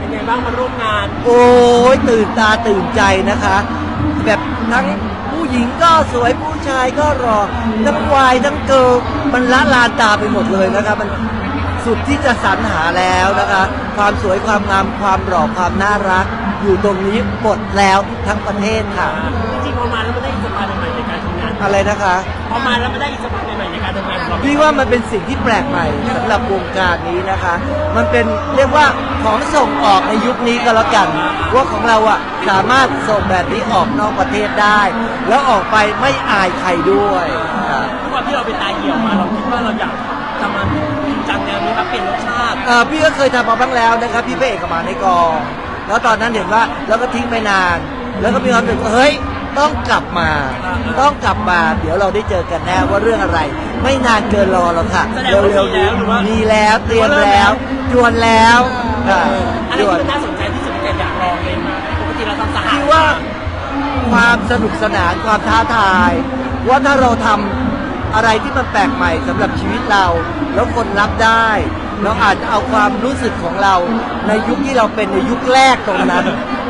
เป็นไงบ้างมาร่วมงาน โอ้ยตื่นตาตื่นใจนะคะ แบบทั้งผู้หญิงก็สวยผู้ชายก็รอทั้งวายทั้งเกิร์ลมันละลานตาไปหมดเลยนะคะมันสุดที่จะสรรหาแล้วนะคะ ความสวยความงามความหล่อความน่ารัก อยู่ตรงนี้หมดแล้วทั้งประเทศค่ะ จริงๆพอมาแล้วมันได้อิสระ อะไรนะคะ พอมาแล้วมันได้อิสระใหม่ๆในการทำงานของเราพี่ว่ามันเป็นสิ่งที่แปลกใหม่สำหรับวงการนี้นะคะ มันเป็นเรียกว่าของส่งออกในยุคนี้ก็แล้วกันว่าของเราอะสามารถส่งแบบนี้ออกนอกประเทศได้ แล้วออกไปไม่อายใครด้วยค่ะทุกวันที่เราไปตายเหี่ยวมาเราคิดว่าเราอยากจะมาจริงจังแนวนี้ครับเปลี่ยนรสชาติเอ่อพี่ก็เคยทำมาบ้างแล้วนะครับ พี่พระเอกกับหมาในกองแล้วตอนนั้นเห็นว่าแล้วก็ทิ้งไปนาน แล้วก็มีความรู้สึกว่าเฮ้ย ต้องกลับมา ต้องกลับมา เดี๋ยวเราได้เจอกันแน่ว่าเรื่องอะไร ไม่นานเกินรอหรอกค่ะแสดงว่ามีแล้วหรือว่ามีมีแล้วเตรียมแล้วจวนแล้วค่ะอะไรจที่วนมันน่าสนใจที่สุดที่อยากลองเลยปกติเราทำสหพี่ว่าความสนุกสนานความท้าทาย ว่าถ้าเราทำอะไรที่มันแปลกใหม่สำหรับชีวิตเรา แล้วคนรับได้เราอาจจะเอาความรู้สึกของเราในยุคที่เราเป็นในยุคแรกตรงนั้น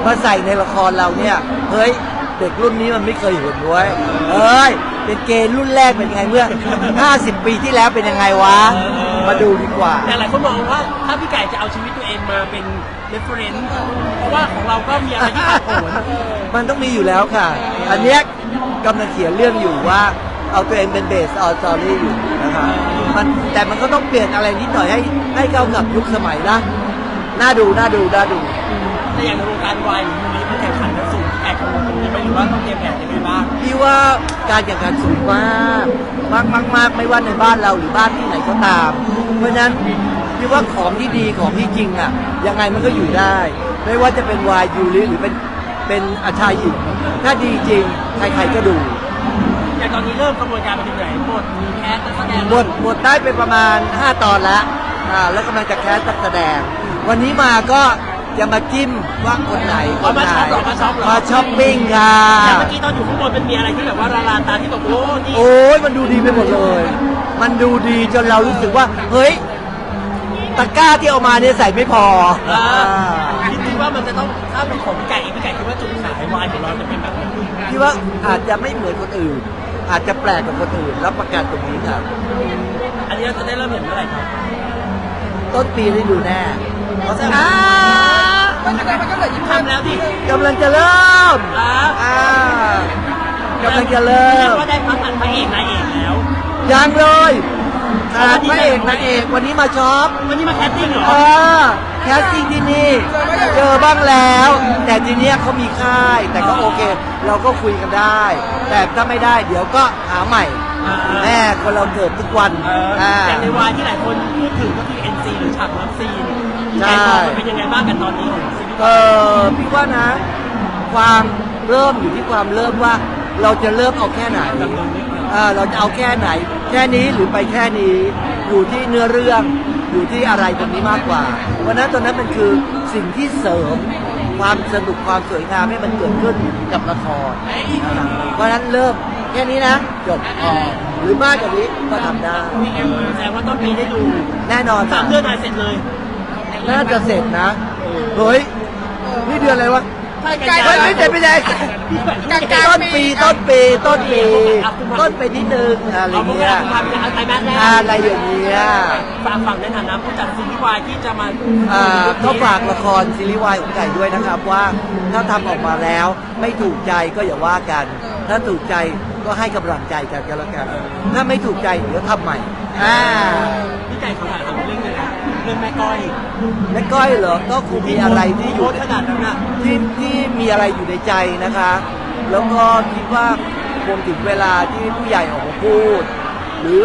มาใส่ในละครเราเนี่ยเฮ้ยเด็กรุ่นนี้มันไม่เคยเห็นเว้ยเอ้ยเป็นเกย์รุ่นแรกเป็นยังไงเมื่อ 50 ปีที่แล้วเป็นยังไงวะ มาดูดีกว่า แต่หลายคนมองว่าถ้าพี่ไก่จะเอาชีวิตตัวเองมาเป็น reference เพราะว่าของเราก็มีอะไรที่ผ่านผลมันต้องมีอยู่แล้วค่ะ อันเนี้ยกำลังเขียนเรื่องอยู่ว่าเอาตัวเองเป็นเบสออสตอรี่อยู่นะคะมันแต่มันก็ต้องเปลี่ยนอะไรนิดหน่อยให้ให้เข้ากับยุคสมัยนะ น่าดู น่าดู น่าดู แต่อย่างในวงการวายหรือมูนี้มันแข่งขันกันสูงแข่ง กันตรงนี้ไม่รู้ว่าต้องเตรียมแผนยังไงบ้างพี่ว่าการแข่งขันสูงมากมากมากมากไม่ว่าในบ้านเราหรือบ้านที่ไหนก็ตาม เพราะฉะนั้นพี่ว่าของที่ดีของที่จริงอะยังไงมันก็อยู่ได้ ไม่ว่าจะเป็นวายยูริหรือเป็นเป็นอาชายหญิงถ้าดีจริงใครๆก็ดูแต่ตอนนี้เริ่มกระบวนการไปถึงไหนบทมีแคสนักแสดงหมดหมดได้ไปประมาณ 5 ตอนแล้วอ่าแล้วกำลังจะแคสตักแสดง วันนี้มาก็ จะมาจิ้มว่าคนไหนคเอานมาไหนช็อปเหรอมาช็อปเหรอ มาช้อปปิ้งค่ะแต่เมื่อกี้ตอนอยู่ข้างบนมันมีอะไรที่แบบว่าละลานตาที่แบบโอ้นี่โอ้ยมันดูดีไปหมดเลย มันดูดีจนเรารู้สึกว่า เฮ้ยตะกร้าที่เอามาเนี่ยใส่ไม่พออ่าอ่าคิดว่ามันจะต้องถ้าเป็นของพี่ไก่เองพี่ไก่คิดว่าจุดขายวายของเราจะเป็นแบบไหนพี่ว่าอาจจะไม่เหมือนคนอื่น อาจจะแปลกกว่าคนอื่นรับประกันตรงนี้ครับ อันนี้เราจะได้เริ่มเห็นเมื่อไหร่ครับ ต้นปีได้ดูแน่เขาแซวอ่า มันจะมันก็เหลือยิ้มทำแล้วดิกำลังจะเริ่มอ่าอ่ากำลังจะเริ่แสดงมว่าได้พักอันพระเอกนายเอกแล้ว ยังเลยขนาดพระเอกนางเอกวันนี้มาช็อปวันนี้มาแคสติ้งเหรอเออแคสติ้งที่นี่เจอบ้างแล้ว แต่ทีเนี้ยเขามีค่าย แต่ก็โอเค เราก็คุยกันได้ แต่ถ้าไม่ได้เดี๋ยวก็หาใหม่อ่า แม่คนเราเกิดทุกวันเอออ่า แต่ในวายที่หลายคนพูดถึงก็คือ NC หรือฉากรักซีนใช่ไก่ทองมันเป็นยังไงบ้างกันตอนนี้ของซีรีส์เออพี่ว่านะ ความเริ่มอยู่ที่ความเริ่มว่า เราจะเริ่มเอาแค่ไหนดำเนินเรื่องเออเราจะเอาแค่ไหน แค่นี้หรือไปแค่นี้ อยู่ที่เนื้อเรื่อง อยู่ที่อะไรตรงนี้มากกว่า เพราะฉะนั้นตรงนั้นมันคือสิ่งที่เสริม ความสนุกความสวยงามให้มันเกิดขึ้นกับละครนะครับเพราะฉะนั้นเริ่ม แค่นี้นะจบพอหรือมากกว่านี้ก็ทำได้แสดงว่าต้นปีได้ดูแน่นอนสามเดือนนายเสร็จเลย น่าจะเสร็จนะเฮ้ยนี่เดือนอะไรวะใช่เฮ้ยไม่ใช่ไม่ใช่ต้นปีต้นปีต้นปีต้นไปนิดนึงอะไรเอาพวกเงี้เรายทำเป็นไตรมาสแรกอะไรอย่างเงี้ยฝากฝั่งในฐานะผู้จัดซีรีส์วายที่จะมาอ่าก็ฝากละครซีรีส์วายของไก่ด้วยนะครับว่าถ้าทำออกมาแล้วไม่ถูกใจก็อย่าว่ากัน ถ้าถูกใจ ก็ให้กำลังใจกันก็แล้วกัน ถ้าไม่ถูกใจเดี๋ยวทำใหม่อ่าพี่ไก่เขาถามเรื่องหนึงนะเรื่องแม่ก้อยแม่ก้อยเหรอก็คงมีอะไรที่อโคยู่ตรขนาดนั้นอะที่ที่มีอะไรอยู่ในใจนะคะ แล้วก็คิดว่าคงถึงเวลาที่ผู้ใหญ่ออกมาพูด หรือ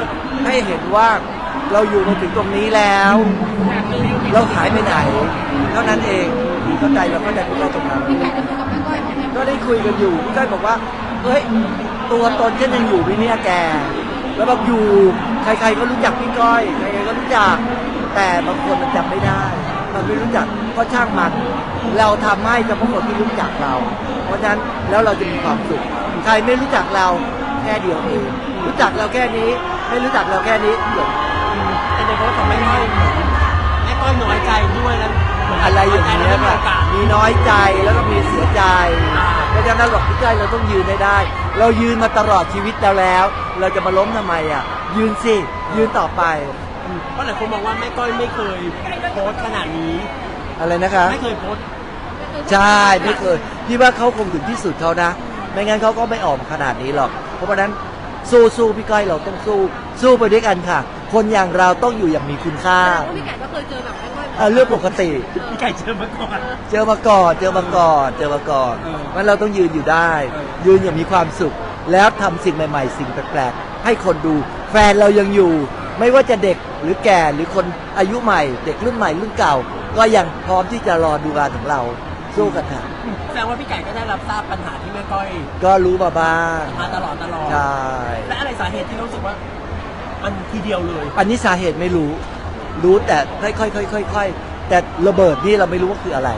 ให้เห็นว่าเราอยู่มาถึงตรงนี้แล้ว เราหายไปไหน เท่านั้นเองเข้าใจเราเข้าใจพี่ก้อยตรงนั้นก็ได้คุยกันอยู่พี่ก้อยบอกว่า เฮ้ยตัวตนฉันยังอยู่ไหมเนี่ยแก แล้วแบบอยู่ใครๆก็รู้จักพี่ก้อยใครๆก็รู้จัก แต่บางคนมันจำไม่ได้มันไม่รู้จักก็ช่างมันเราทำให้เฉพาะคนที่รู้จักเรา เพราะฉะนั้นแล้วเราจะมีความสุขใครไม่รู้จักเราแค่เดียวเองรู้จักเราแค่นี้ ไม่รู้จักเราแค่นี้จบแต่ในโพสต์ของแม่ก้อยเหมือนแม่ก้อยน้อยใจด้วยแล้วอะไรอย่างเงี้ยมีน้อยใจแล้วก็มีเสียใจ เพราะฉะนั้นบอกพี่ก้อยเราต้องยืนให้ได้ เรายืนมาตลอดชีวิตเราแล้ว เราจะมาล้มทำไมอะ ยืนสิ ยืนต่อไป เพราะหลายคนมองว่าแม่ก้อยไม่เคยโพสต์ขนาดนี้ อะไรนะคะ ไม่เคยโพสต์ใช่ไม่เคยพี่ว่าเขาคงถึงที่สุดเขานะ ไม่งั้นเขาก็ไม่ออกมาขนาดนี้หรอก เพราะฉะนั้นสู้สู้พี่ก้อยเราต้องสู้ สู้ไปด้วยกันค่ะ คนอย่างเราต้องอยู่อย่างมีคุณค่าแสดงว่าพี่ไก่ก็เคยเจอแบบไม่ค่อย เอ่อเรื่องปกติ พี่ไก่เจอมาก่อน เจอมาก่อนเจอมาก่อนเจอมาก่อนเอองั้นเราต้องยืนอยู่ได้ เออ ยืนอย่างมีความสุข แล้วทำสิ่งใหม่ ๆ สิ่งแปลกๆ ให้คนดู แฟนเรายังอยู่ ไม่ว่าจะเด็กหรือแก่หรือคนอายุใหม่ เด็กรุ่นใหม่รุ่นเก่า ก็ยังพร้อมที่จะรอดูงานของเราสู้กันค่ะแสดงว่าพี่ไก่ก็ได้รับทราบปัญหาที่แม่ก้อยก็รู้มาบ้างมาตลอดตลอด ใช่และอะไรสาเหตุที่รู้สึกว่า มันทีเดียวเลย อันนี้สาเหตุไม่รู้ รู้แต่ค่อยๆค่อยๆค่อยๆแต่ระเบิดนี่เราไม่รู้ว่าคืออะไร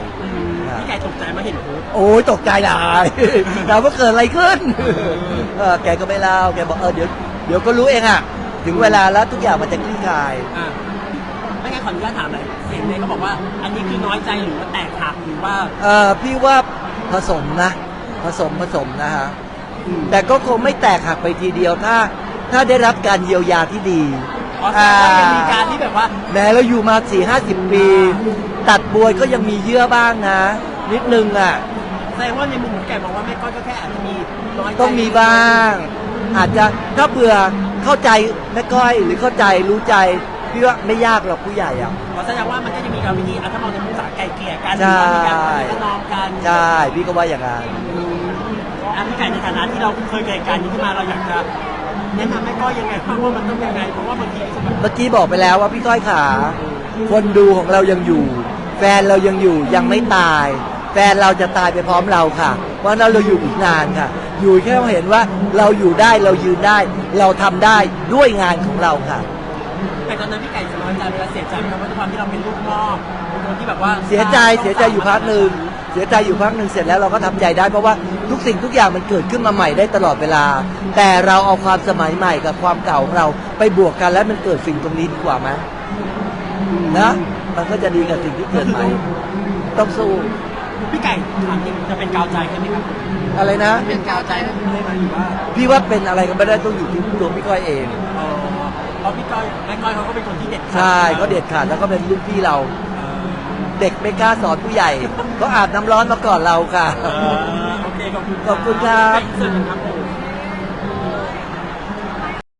พี่ไก่ตกใจมาเห็นโพสต์ โอ้ยตกใจหลายถามว่าเกิดอะไรขึ้นเออแกก็ไม่เล่าแกบอกเออเดี๋ยวเดี๋ยวก็รู้เองอะถึงเวลาแล้วทุกอย่างมันจะคลี่คลาย อะไม่งั้นขออนุญาตถามหน่อยเสียงเนี่ยเขาบอกว่า อันนี้คือน้อยใจหรือว่าแตกหักหรือว่า เออพี่ว่าผสมนะ ผสมผสมนะฮะ แต่ก็คงไม่แตกหักไปทีเดียวถ้า ถ้าได้รับการเยียวยาที่ดี อ๋อแสดงว่ายังมีการที่แบบว่า แม้เราอยู่มาสี่ห้าสิบปี ตัดบวยก็ยังมีเยื่อบ้างนะ นิดนึงอะ แสดงว่าในมุมของแกมองว่าแม่ก้อยก็แค่อาจจะมีน้อยใจต้องมีบ้าง อาจจะถ้าเบื่อเข้าใจแม่ก้อยหรือเข้าใจรู้ใจพี่ว่าไม่ยากหรอกผู้ใหญ่อะ อ๋อแสดงว่ามันก็จะมีการวิธีอะถ้ามองในมุมสาไก่เกลี่ยกันหใช่รือว่ามีการประนอมกันใช่พี่ก็ว่าอย่างนั้น อะพี่ไก่ในฐานะที่เราเคยเกิดการนี้ขึ้นมาเราอยากจะ แนะนำแม่ก้อยยังไงบ้างว่ามันต้องยังไงเพราะว่าบางทีรู้สึกแบบเมื่อกี้บอกไปแล้วว่าพี่ก้อยขา คนดูของเรายังอยู่ แฟนเรายังอยู่ยังไม่ตาย แฟนเราจะตายไปพร้อมเราค่ะ เพราะฉะนั้นเราอยู่อีกนานค่ะ อยู่แค่เห็นว่าเราอยู่ได้เรายืนได้ เราทำได้ด้วยงานของเราค่ะ แต่ตอนนั้นพี่ไก่จะน้อยใจเวลาเสียใจไหมครับว่าด้วยความที่เราเป็นลูกนอกเป็นคนที่แบบว่าเสียใจเสียใจอยู่พักหนึ่งเสียใจอยู่พักหนึ่งเสร็จแล้วเราก็ทำใจได้เพราะว่าทุกสิ่งทุกอย่างมันเกิดขึ้นมาใหม่ได้ตลอดเวลา แต่เราเอาความสมัยใหม่กับความเก่าของเราไปบวกกันแล้วมันเกิดสิ่งตรงนี้ดีกว่าไหมนะมันก็จะดีกับสิ่งที่เกิดใหม่ต้องสู้พี่ไก่ถามจริงจะเป็นกาวใจใช่ไหมครับอะไรนะเป็นกาวใจไม่มาอยู่ว่าพี่ว่าเป็นอะไรก็ไม่ได้ต้องอยู่ที่ตัวพี่ก้อยเองเออเพราะพี่ก้อยแม่ก้อยเขาก็เป็นคนที่เด็ดขาดใช่เขาเด็ดขาดแล้วก็เป็นรุ่นพี่เรา เออเด็กไม่กล้าสอนผู้ใหญ่เขาอาบน้ำร้อนมาก่อนเราค่ะ เออโอเคขอบคุณขอบคุณครับไปอีกส่วนหนึ่งครับผม